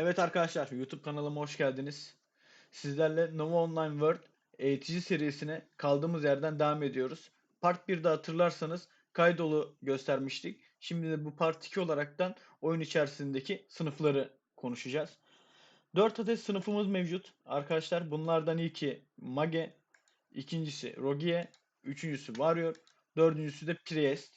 Evet arkadaşlar YouTube kanalıma hoş geldiniz. Sizlerle Nova Online World eğitici serisine kaldığımız yerden devam ediyoruz. Part 1'de hatırlarsanız kaydolu göstermiştik. Şimdi de bu Part 2 olaraktan oyun içerisindeki sınıfları konuşacağız. 4 adet sınıfımız mevcut. Arkadaşlar bunlardan ilki Mage, ikincisi Rogie, üçüncüsü Warrior, dördüncüsü de Priest.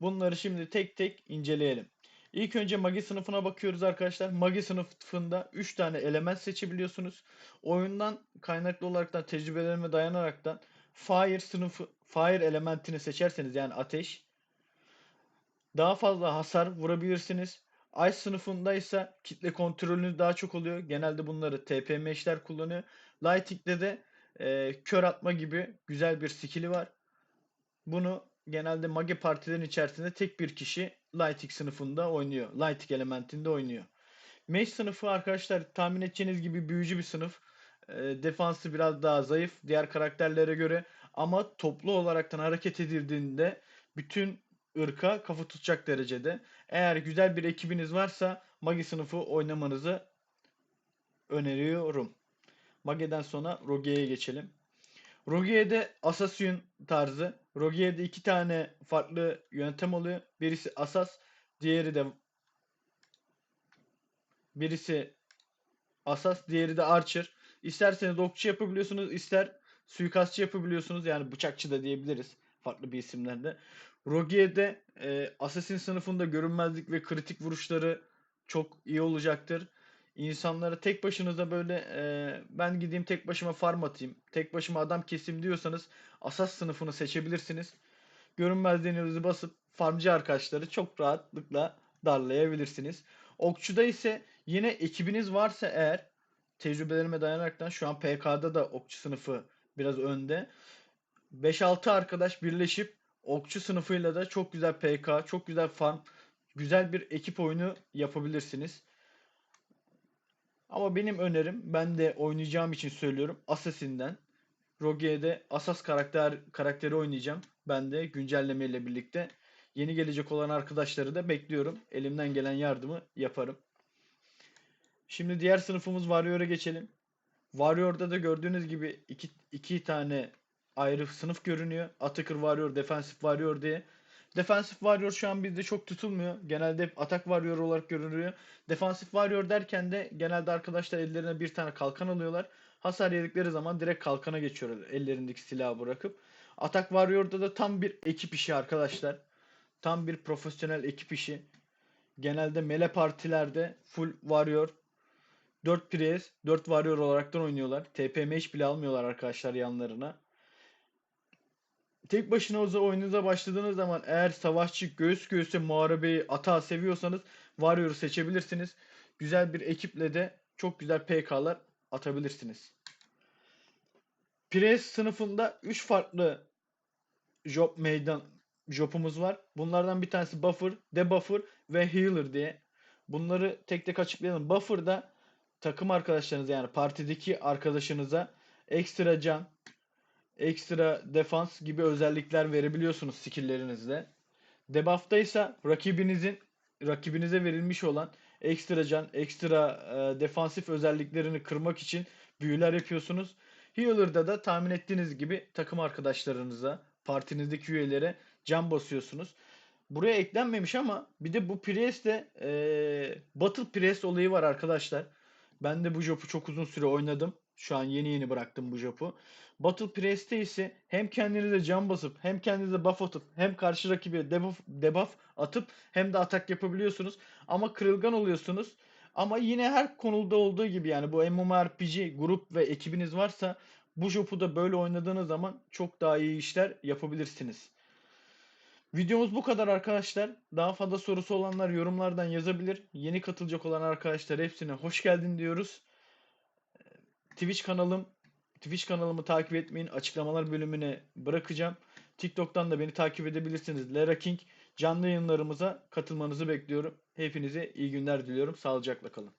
Bunları şimdi tek tek inceleyelim. İlk önce Magi sınıfına bakıyoruz arkadaşlar. Magi sınıfında 3 tane element seçebiliyorsunuz. Oyundan kaynaklı olaraktan tecrübelerime dayanaraktan Fire sınıfı Fire elementini seçerseniz yani ateş daha fazla hasar vurabilirsiniz. Ice sınıfında ise kitle kontrolünüz daha çok oluyor. Genelde bunları TP meşler kullanıyor. Lightning'de de e, kör atma gibi güzel bir skill'i var. Bunu genelde mage partilerin içerisinde tek bir kişi Lighting sınıfında oynuyor. Lighting elementinde oynuyor. Mage sınıfı arkadaşlar tahmin edeceğiniz gibi büyücü bir sınıf. E, defansı biraz daha zayıf diğer karakterlere göre ama toplu olaraktan hareket edildiğinde bütün ırka kafa tutacak derecede. Eğer güzel bir ekibiniz varsa Mage sınıfı oynamanızı öneriyorum. Mage'den sonra Rogue'ye geçelim. Rogue'de Assassin tarzı. Rogue'de iki tane farklı yöntem oluyor. Birisi Asas, diğeri de birisi Asas, diğeri de Archer. İsterseniz okçu yapabiliyorsunuz, ister suikastçı yapabiliyorsunuz. Yani bıçakçı da diyebiliriz farklı bir isimlerde. Rogue'de e, Assassin sınıfında görünmezlik ve kritik vuruşları çok iyi olacaktır. İnsanlara tek başınıza böyle e, ben gideyim tek başıma farm atayım, tek başıma adam kesim diyorsanız Asas sınıfını seçebilirsiniz. Görünmezliğinizi basıp farmcı arkadaşları çok rahatlıkla darlayabilirsiniz. Okçuda ise yine ekibiniz varsa eğer tecrübelerime dayanaraktan şu an PK'da da okçu sınıfı biraz önde. 5-6 arkadaş birleşip okçu sınıfıyla da çok güzel PK, çok güzel farm, güzel bir ekip oyunu yapabilirsiniz. Ama benim önerim ben de oynayacağım için söylüyorum Assassin'den. Rogue'de Asas karakter karakteri oynayacağım. Ben de güncelleme ile birlikte. Yeni gelecek olan arkadaşları da bekliyorum. Elimden gelen yardımı yaparım. Şimdi diğer sınıfımız Warrior'a geçelim. Warrior'da da gördüğünüz gibi iki, iki tane ayrı sınıf görünüyor. Attacker Warrior, Defensive Warrior diye. Defensive Warrior şu an bizde çok tutulmuyor. Genelde hep Atak Warrior olarak görünüyor. Defensive Warrior derken de genelde arkadaşlar ellerine bir tane kalkan alıyorlar. Hasar yedikleri zaman direkt kalkana geçiyorlar ellerindeki silahı bırakıp. Atak Warrior'da da tam bir ekip işi arkadaşlar. Tam bir profesyonel ekip işi. Genelde mele partilerde full warrior 4 priest 4 warrior olaraktan oynuyorlar. TP meş bile almıyorlar arkadaşlar yanlarına. Tek başına oyununuza başladığınız zaman eğer savaşçı göğüs göğüse muharebeyi ata seviyorsanız Warrior'ı seçebilirsiniz. Güzel bir ekiple de çok güzel PK'lar atabilirsiniz. Priest sınıfında 3 farklı job meydan jobumuz var. Bunlardan bir tanesi buffer, debuffer ve healer diye. Bunları tek tek açıklayalım. Buffer da takım arkadaşlarınız yani partideki arkadaşınıza ekstra can, ekstra defans gibi özellikler verebiliyorsunuz skill'lerinizle. Debuff'ta ise rakibinizin rakibinize verilmiş olan ekstra can, ekstra e, defansif özelliklerini kırmak için büyüler yapıyorsunuz. Healer'da da tahmin ettiğiniz gibi takım arkadaşlarınıza, partinizdeki üyelere can basıyorsunuz. Buraya eklenmemiş ama bir de bu Priest'te e, Battle Priest olayı var arkadaşlar. Ben de bu job'u çok uzun süre oynadım. Şu an yeni yeni bıraktım bu job'u. Battle Priest'te ise hem kendinize can basıp hem kendinize buff atıp hem karşı rakibe debuff, debuff atıp hem de atak yapabiliyorsunuz. Ama kırılgan oluyorsunuz. Ama yine her konuda olduğu gibi yani bu MMORPG grup ve ekibiniz varsa bu job'u da böyle oynadığınız zaman çok daha iyi işler yapabilirsiniz. Videomuz bu kadar arkadaşlar. Daha fazla sorusu olanlar yorumlardan yazabilir. Yeni katılacak olan arkadaşlar hepsine hoş geldin diyoruz. Twitch kanalım Twitch kanalımı takip etmeyin. Açıklamalar bölümüne bırakacağım. TikTok'tan da beni takip edebilirsiniz. Lera King canlı yayınlarımıza katılmanızı bekliyorum. Hepinize iyi günler diliyorum. Sağlıcakla kalın.